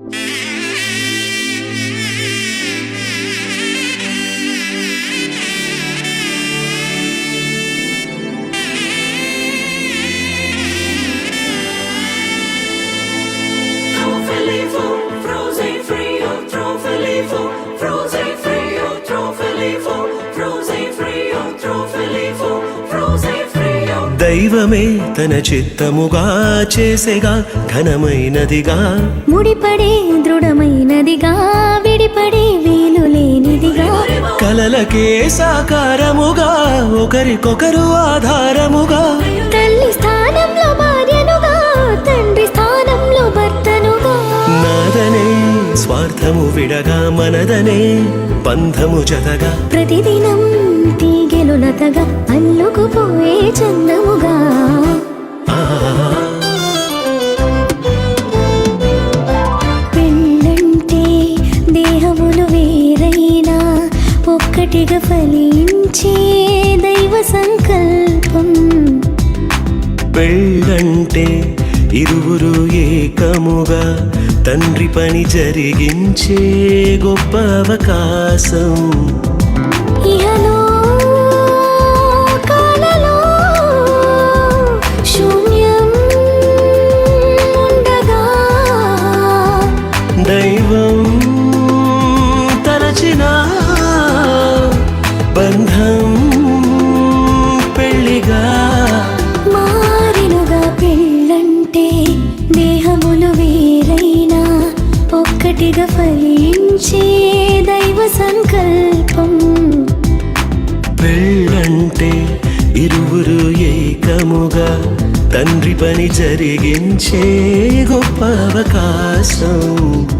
Música దైవమే తన చిత్తముగా చేసేగా ఘనమైనదిగా. ముడిపడే దృఢమైనదిగా విడిపడే వీలు లేనిదిగా. కలలకే సాకారముగా ఒకరికొకరు ఆధారముగా. తల్లి స్థానంలో భార్యనుగా తండ్రి స్థానంలో భర్తనుగా. నాదనే స్వార్థము విడగా మనదనే బంధము జతగా. ప్రతిదినం తీగెలు అల్లుకుపోయే చందముగా. పెళ్ళంటే దేహములు వేరైనా ఒక్కటిగా ఫలించే దైవ సంకల్పం. పెళ్ళంటే ఇరువురు ఏకముగా తండ్రి పని జరిగించే గొప్ప అవకాశం. దైవం తలచిన బంధం పెళ్ళిగా మారినుగా పెళ్ళంటే దేహములు వేరైనా ఒక్కటిగా ఫలించే దైవ సంకల్పం. పెళ్ళంటే ఇరువురు ఏకముగా తండ్రి పని జరిగించే గొప్ప అవకాశం.